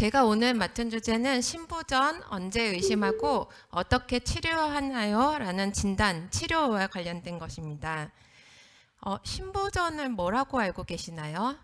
제가 오늘 맡은 주제는 신부전 언제 의심하고 어떻게 치료하나요? 라는 진단, 치료와 관련된 것입니다. 어, 신부전을 뭐라고 알고 계시나요?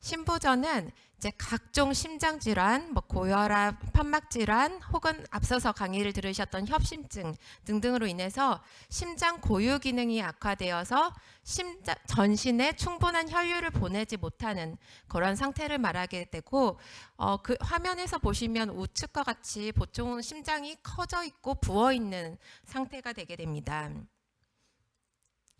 신부전은 이제 각종 심장 질환, 뭐 고혈압, 판막 질환, 혹은 앞서서 강의를 들으셨던 협심증 등등으로 인해서 심장 고유 기능이 악화되어서 심장 전신에 충분한 혈류를 보내지 못하는 그런 상태를 말하게 되고 어, 그 화면에서 보시면 우측과 같이 보통은 심장이 커져 있고 부어 있는 상태가 되게 됩니다.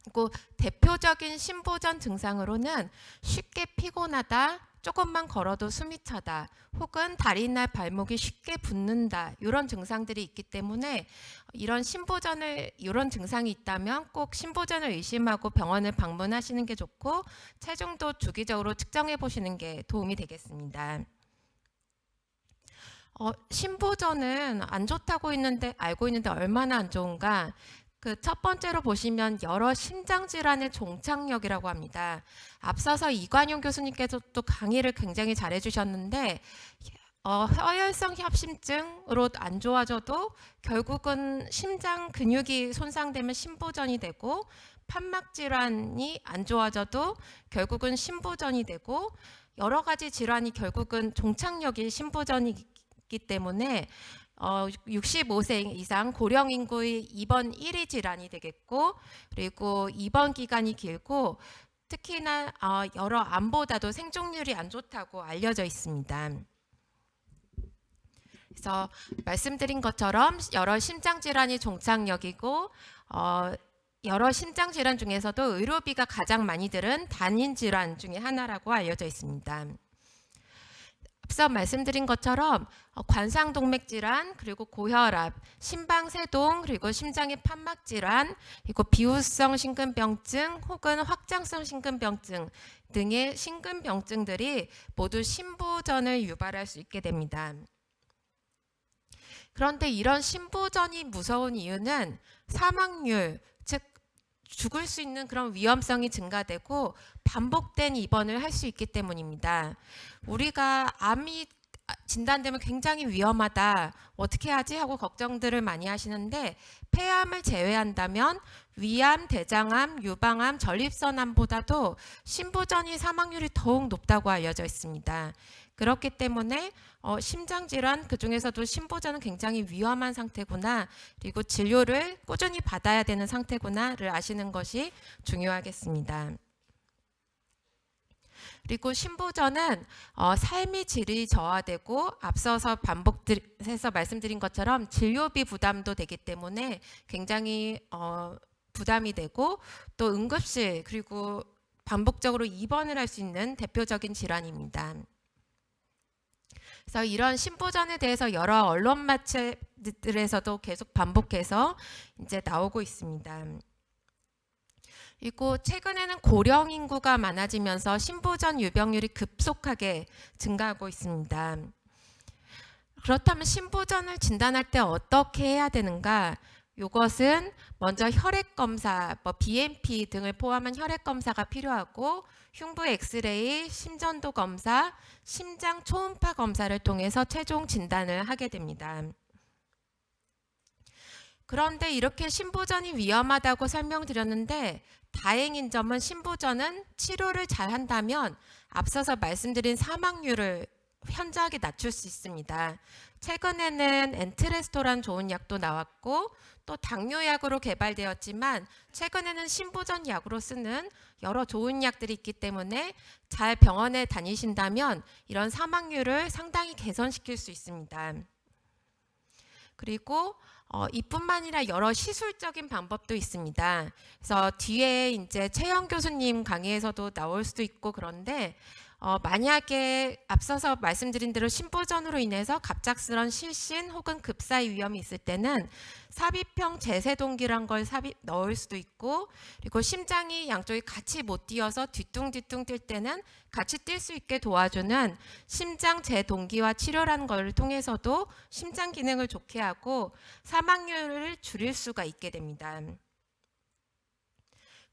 그리고 대표적인 심부전 증상으로는 쉽게 피곤하다, 조금만 걸어도 숨이 차다, 혹은 다리나 발목이 쉽게 붓는다 이런 증상들이 있기 때문에 이런 심부전을 이런 증상이 있다면 꼭 심부전을 의심하고 병원을 방문하시는 게 좋고 체중도 주기적으로 측정해 보시는 게 도움이 되겠습니다. 어, 심부전은 안 좋다고 있는데 알고 있는데 얼마나 안 좋은가? 그 첫 번째로 보시면 여러 심장 질환의 종착역이라고 합니다. 앞서서 이관용 교수님께서 또 강의를 굉장히 잘해 주셨는데 어, 허혈성 협심증으로 안 좋아져도 결국은 심장 근육이 손상되면 심부전이 되고 판막 질환이 안 좋아져도 결국은 심부전이 되고 여러 가지 질환이 결국은 종착역이 심부전이기 때문에 어, 65세 이상 고령 인구의 입원 1위 질환이 되겠고 그리고 입원 기간이 길고 특히나 어, 여러 암보다도 생존율이 안 좋다고 알려져 있습니다. 그래서 말씀드린 것처럼 여러 심장 질환이 종착역이고 어, 여러 심장 질환 중에서도 의료비가 가장 많이 들은 단인 질환 중에 하나라고 알려져 있습니다. 앞서 말씀드린 것처럼 어, 관상동맥 질환, 그리고 고혈압, 심방세동, 그리고 심장의 판막 질환, 그리고 비후성 심근병증 혹은 확장성 심근병증 등의 심근병증들이 모두 심부전을 유발할 수 있게 됩니다. 그런데 이런 심부전이 무서운 이유는 사망률, 즉 죽을 수 있는 그런 위험성이 증가되고 반복된 입원을 할 수 있기 때문입니다. 우리가 암이 진단되면 굉장히 위험하다. 어떻게 하지? 하고 걱정들을 많이 하시는데 폐암을 제외한다면 위암, 대장암, 유방암, 전립선암보다도 심부전이 사망률이 더욱 높다고 알려져 있습니다. 그렇기 때문에 어, 심장 질환 그 중에서도 심부전은 굉장히 위험한 상태구나 그리고 진료를 꾸준히 받아야 되는 상태구나를 아시는 것이 중요하겠습니다. 그리고 심부전은 어, 삶의 질이 저하되고 앞서서 반복해서 말씀드린 것처럼 진료비 부담도 되기 때문에 굉장히 어, 부담이 되고 또 응급실 그리고 반복적으로 입원을 할 수 있는 대표적인 질환입니다. 그래서 이런 심부전에 대해서 여러 언론 마체들에서도 계속 반복해서 이제 나오고 있습니다. 그리고 최근에는 고령 인구가 많아지면서 심부전 유병률이 급속하게 증가하고 있습니다. 그렇다면 심부전을 진단할 때 어떻게 해야 되는가? 이것은 먼저 혈액 검사, 뭐 BMP 등을 포함한 혈액 검사가 필요하고 흉부 엑스레이, 심전도 검사, 심장 초음파 검사를 통해서 최종 진단을 하게 됩니다. 그런데 이렇게 심부전이 위험하다고 설명드렸는데 다행인 점은 심부전은 치료를 잘 한다면 앞서서 말씀드린 사망률을 현저하게 낮출 수 있습니다. 최근에는 엔트레스토란 좋은 약도 나왔고 또 당뇨약으로 개발되었지만 최근에는 심부전 약으로 쓰는 여러 좋은 약들이 있기 때문에 잘 병원에 다니신다면 이런 사망률을 상당히 개선시킬 수 있습니다. 그리고 어, 이뿐만 아니라 여러 시술적인 방법도 있습니다. 그래서 뒤에 이제 최영 교수님 강의에서도 나올 수도 있고 그런데 어, 만약에 앞서서 말씀드린 대로 심부전으로 인해서 갑작스런 실신 혹은 급사의 위험이 있을 때는 삽입형 제세동기란 걸 삽입 넣을 수도 있고 그리고 심장이 양쪽이 같이 못 뛰어서 뒤뚱뒤뚱 뛸 때는 같이 뛸 수 있게 도와주는 심장 제동기와 치료라는 걸 통해서도 심장 기능을 좋게 하고 사망률을 줄일 수가 있게 됩니다.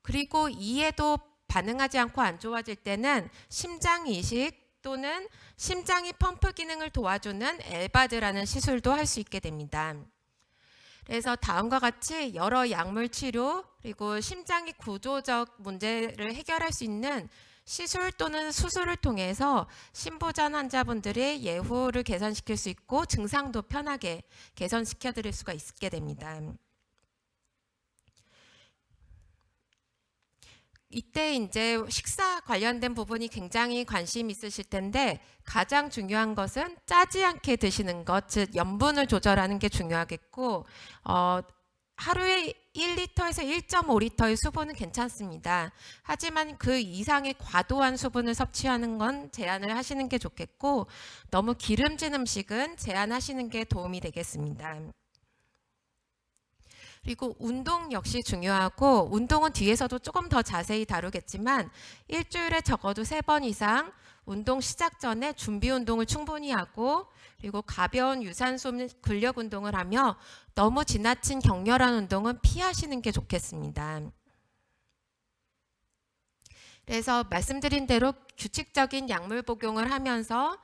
그리고 이에도 반응하지 않고 안 좋아질 때는 심장 이식 또는 심장이 펌프 기능을 도와주는 엘바드라는 시술도 할 수 있게 됩니다. 그래서 다음과 같이 여러 약물 치료 그리고 심장의 구조적 문제를 해결할 수 있는 시술 또는 수술을 통해서 신부전 환자분들의 예후를 개선시킬 수 있고 증상도 편하게 개선시켜 드릴 수가 있게 됩니다. 이때 이제 식사 관련된 부분이 굉장히 관심 있으실 텐데 가장 중요한 것은 짜지 않게 드시는 것, 즉 염분을 조절하는 게 중요하겠고 어, 하루에 1리터에서 1.5리터의 수분은 괜찮습니다. 하지만 그 이상의 과도한 수분을 섭취하는 건 제한을 하시는 게 좋겠고 너무 기름진 음식은 제한하시는 게 도움이 되겠습니다. 그리고 운동 역시 중요하고 운동은 뒤에서도 조금 더 자세히 다루겠지만 일주일에 적어도 세 번 이상 운동 시작 전에 준비 운동을 충분히 하고 그리고 가벼운 유산소 및 근력 운동을 하며 너무 지나친 격렬한 운동은 피하시는 게 좋겠습니다. 그래서 말씀드린 대로 규칙적인 약물 복용을 하면서 어,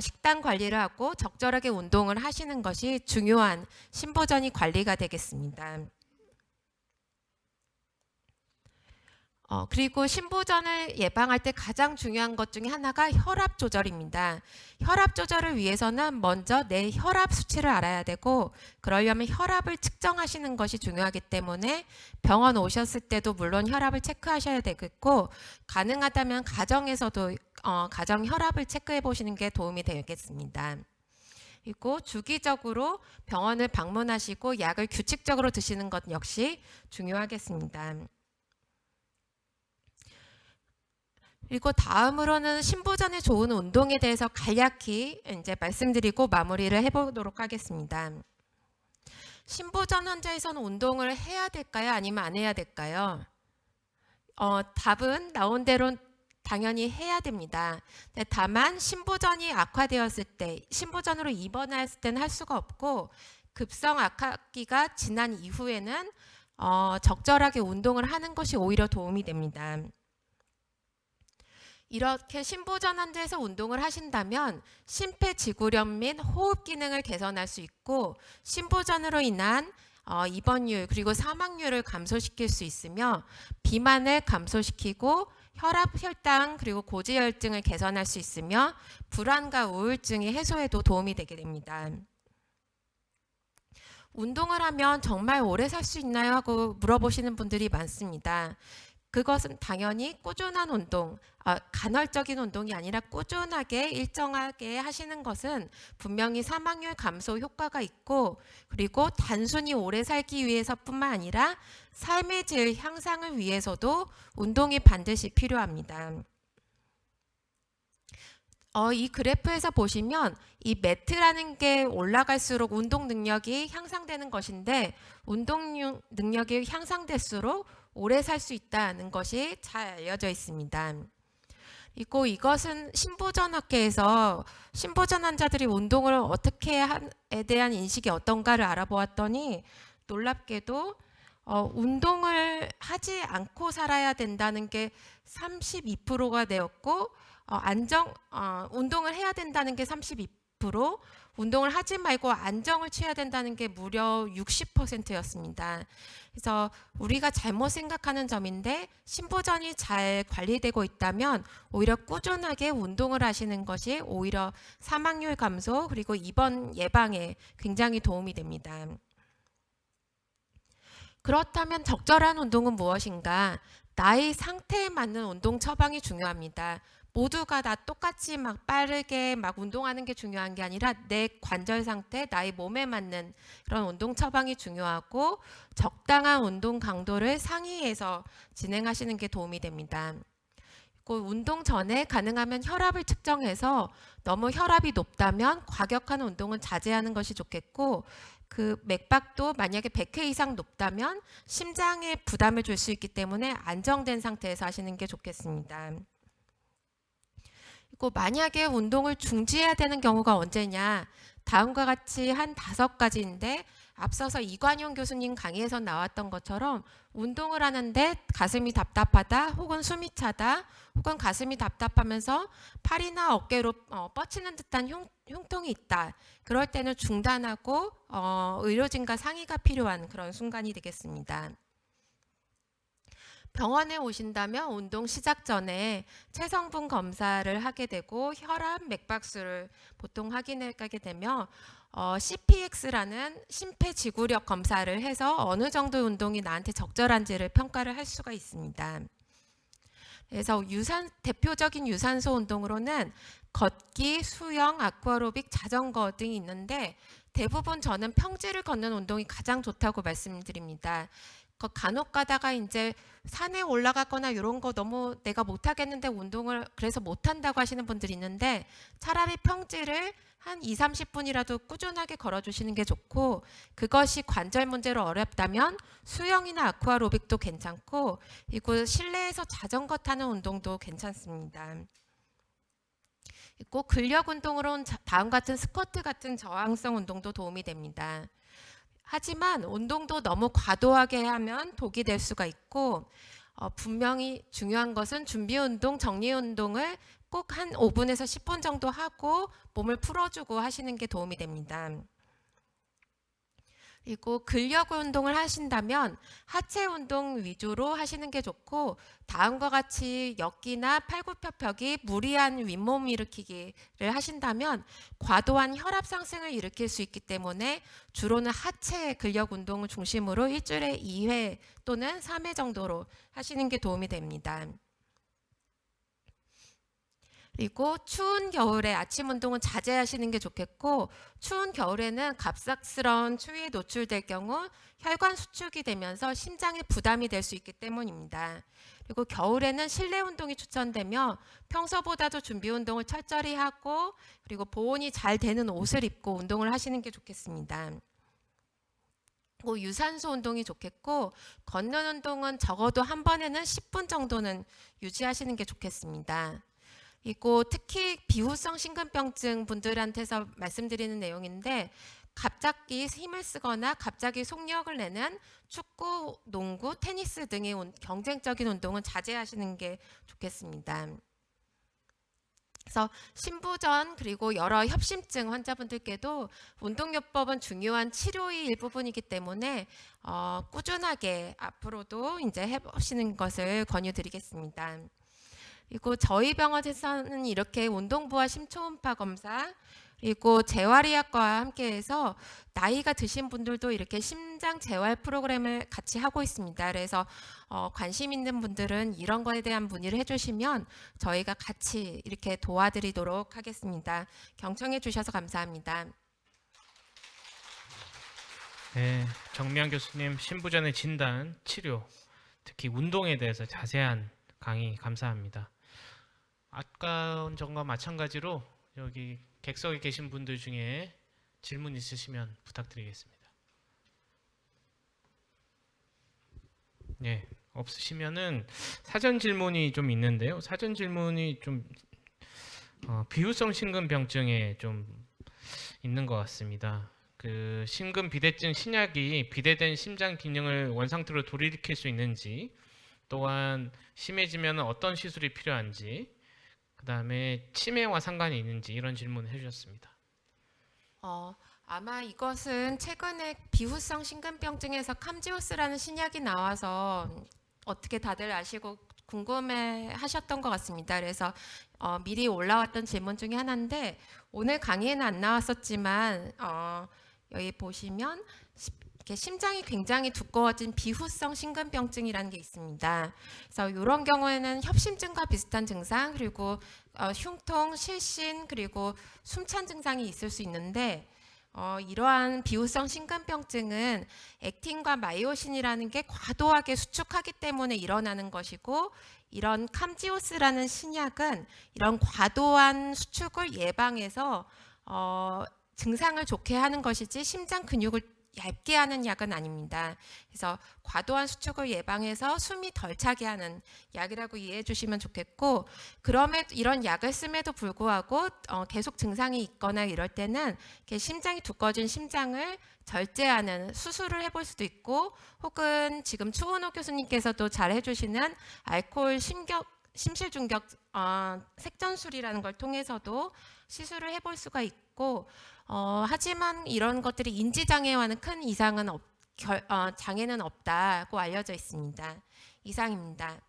식단 관리를 하고 적절하게 운동을 하시는 것이 중요한 신보전이 관리가 되겠습니다. 어, 그리고 신부전을 예방할 때 가장 중요한 것 중에 하나가 혈압 조절입니다. 혈압 조절을 위해서는 먼저 내 혈압 수치를 알아야 되고 그러려면 혈압을 측정하시는 것이 중요하기 때문에 병원 오셨을 때도 물론 혈압을 체크하셔야 되겠고 가능하다면 가정에서도 어, 가정 혈압을 체크해 보시는 게 도움이 되겠습니다. 그리고 주기적으로 병원을 방문하시고 약을 규칙적으로 드시는 것 역시 중요하겠습니다. 그리고 다음으로는 신부전에 좋은 운동에 대해서 간략히 이제 말씀드리고 마무리를 해보도록 하겠습니다. 신부전 환자에서는 운동을 해야 될까요? 아니면 안 해야 될까요? 어, 답은 나온 대로 당연히 해야 됩니다. 네, 다만 신부전이 악화되었을 때, 신부전으로 입원했을 때는 할 수가 없고 급성 악화기가 지난 이후에는 어, 적절하게 운동을 하는 것이 오히려 도움이 됩니다. 이렇게 신부전 환자에서 운동을 하신다면 심폐지구력 및 호흡 기능을 개선할 수 있고 신부전으로 인한 어, 입원율 그리고 사망률을 감소시킬 수 있으며 비만을 감소시키고 혈압 혈당 그리고 고지혈증을 개선할 수 있으며 불안과 우울증의 해소에도 도움이 되게 됩니다. 운동을 하면 정말 오래 살 수 있나요? 하고 물어보시는 분들이 많습니다. 그것은 당연히 꾸준한 운동, 아, 간헐적인 운동이 아니라 꾸준하게 일정하게 하시는 것은 분명히 사망률 감소 효과가 있고 그리고 단순히 오래 살기 위해서뿐만 아니라 삶의 질 향상을 위해서도 운동이 반드시 필요합니다. 어, 이 그래프에서 보시면 이 매트라는 게 올라갈수록 운동 능력이 향상되는 것인데 운동 능력이 향상될수록 오래 살 수 있다는 것이 잘 알려져 있습니다. 그리고 이것은 신보전 학회에서 신보전 환자들이 운동을 어떻게 한에 대한 인식이 어떤가를 알아보았더니 놀랍게도 어, 운동을 하지 않고 살아야 된다는 게 32%가 되었고 어, 안정 어, 운동을 해야 된다는 게 32%, 운동을 하지 말고 안정을 취해야 된다는 게 무려 60%였습니다. 그래서 우리가 잘못 생각하는 점인데 신부전이 잘 관리되고 있다면 오히려 꾸준하게 운동을 하시는 것이 오히려 사망률 감소 그리고 입원 예방에 굉장히 도움이 됩니다. 그렇다면 적절한 운동은 무엇인가? 나의 상태에 맞는 운동 처방이 중요합니다. 모두가 다 똑같이 막 빠르게 막 운동하는 게 중요한 게 아니라 내 관절 상태, 나의 몸에 맞는 그런 운동 처방이 중요하고 적당한 운동 강도를 상의해서 진행하시는 게 도움이 됩니다. 그 운동 전에 가능하면 혈압을 측정해서 너무 혈압이 높다면 과격한 운동은 자제하는 것이 좋겠고 그 맥박도 만약에 100회 이상 높다면 심장에 부담을 줄 수 있기 때문에 안정된 상태에서 하시는 게 좋겠습니다. 그리고 만약에 운동을 중지해야 되는 경우가 언제냐? 다음과 같이 한 다섯 가지인데 앞서서 이관용 교수님 강의에서 나왔던 것처럼 운동을 하는데 가슴이 답답하다 혹은 숨이 차다 혹은 가슴이 답답하면서 팔이나 어깨로 어, 뻗치는 듯한 흉, 흉통이 있다. 그럴 때는 중단하고 어, 의료진과 상의가 필요한 그런 순간이 되겠습니다. 병원에 오신다면 운동 시작 전에 체성분 검사를 하게 되고 혈압, 맥박수를 보통 확인을 하게 되면 어, CPX라는 심폐지구력 검사를 해서 어느 정도 운동이 나한테 적절한지를 평가를 할 수가 있습니다. 그래서 유산 대표적인 유산소 운동으로는 걷기, 수영, 아쿠아로빅, 자전거 등이 있는데 대부분 저는 평지를 걷는 운동이 가장 좋다고 말씀드립니다. 그 간혹 가다가 이제 산에 올라가거나 이런 거 너무 내가 못 하겠는데 운동을 그래서 못 한다고 하시는 분들이 있는데 차라리 평지를 한 2, 30분이라도 꾸준하게 걸어 주시는 게 좋고 그것이 관절 문제로 어렵다면 수영이나 아쿠아로빅도 괜찮고 그리고 실내에서 자전거 타는 운동도 괜찮습니다. 있고 근력 운동으로는 자- 다음 같은 스쿼트 같은 저항성 운동도 도움이 됩니다. 하지만 운동도 너무 과도하게 하면 독이 될 수가 있고 어, 분명히 중요한 것은 준비 운동, 정리 운동을 꼭 한 5분에서 10분 정도 하고 몸을 풀어주고 하시는 게 도움이 됩니다. 그리고 근력 운동을 하신다면 하체 운동 위주로 하시는 게 좋고 다음과 같이 역기나 팔굽혀펴기, 무리한 윗몸 일으키기를 하신다면 과도한 혈압 상승을 일으킬 수 있기 때문에 주로는 하체 근력 운동을 중심으로 일주일에 2회 또는 3회 정도로 하시는 게 도움이 됩니다. 그리고 추운 겨울에 아침 운동은 자제하시는 게 좋겠고 추운 겨울에는 갑작스러운 추위에 노출될 경우 혈관 수축이 되면서 심장에 부담이 될 수 있기 때문입니다. 그리고 겨울에는 실내 운동이 추천되며 평소보다도 준비 운동을 철저히 하고 그리고 보온이 잘 되는 옷을 입고 운동을 하시는 게 좋겠습니다. 그리고 유산소 운동이 좋겠고 걷는 운동은 적어도 한 번에는 10분 정도는 유지하시는 게 좋겠습니다. 이고 특히 비후성 심근병증 분들한테서 말씀드리는 내용인데 갑자기 힘을 쓰거나 갑자기 속력을 내는 축구, 농구, 테니스 등의 운- 경쟁적인 운동은 자제하시는 게 좋겠습니다. 그래서 신부전 그리고 여러 협심증 환자분들께도 운동요법은 중요한 치료의 일부분이기 때문에 어, 꾸준하게 앞으로도 이제 해보시는 것을 권유드리겠습니다. 그리고 저희 병원에서는 이렇게 운동부와 심초음파 검사 그리고 재활의학과와 함께해서 나이가 드신 분들도 이렇게 심장 재활 프로그램을 같이 하고 있습니다. 그래서 어, 관심 있는 분들은 이런 거에 대한 문의를 해주시면 저희가 같이 이렇게 도와드리도록 하겠습니다. 경청해 주셔서 감사합니다. 네, 정미양 교수님 신부전의 진단, 치료, 특히 운동에 대해서 자세한 강의 감사합니다. 아까 전과 마찬가지로 여기 객석에 계신 분들 중에 질문 있으시면 부탁드리겠습니다. 네, 없으시면은 사전 질문이 좀 있는데요. 사전 질문이 좀 어, 비후성 심근병증에 좀 있는 것 같습니다. 그 심근 비대증 신약이 비대된 심장 기능을 원상태로 돌이킬 수 있는지 또한 심해지면 어떤 시술이 필요한지 그 다음에 치매와 상관이 있는지 이런 질문을 해주셨습니다. 어, 아마 이것은 최근에 비후성 심근병증에서 캄지오스라는 신약이 나와서 어떻게 다들 아시고 궁금해 하셨던 것 같습니다. 그래서 어, 미리 올라왔던 질문 중에 하나인데 오늘 강의에는 안 나왔었지만 어, 여기 보시면 시- 이렇게 심장이 굉장히 두꺼워진 비후성 심근병증이라는 게 있습니다. 그래서 이런 경우에는 협심증과 비슷한 증상 그리고 어, 흉통, 실신 그리고 숨찬 증상이 있을 수 있는데 어, 이러한 비후성 심근병증은 액틴과 마이오신이라는 게 과도하게 수축하기 때문에 일어나는 것이고 이런 캄지오스라는 신약은 이런 과도한 수축을 예방해서 어, 증상을 좋게 하는 것이지 심장 근육을 얇게 하는 약은 아닙니다. 그래서 과도한 수축을 예방해서 숨이 덜 차게 하는 약이라고 이해해 주시면 좋겠고 그럼에도 이런 약을 씀에도 불구하고 어, 계속 증상이 있거나 이럴 때는 이렇게 심장이 두꺼워진 심장을 절제하는 수술을 해볼 수도 있고 혹은 지금 추은호 교수님께서도 잘 해주시는 알코올 심격 심실중격 어, 색전술이라는 걸 통해서도 시술을 해볼 수가 있고 어, 하지만 이런 것들이 인지 장애와는 큰 이상은 없, 결, 어, 장애는 없다고 알려져 있습니다. 이상입니다.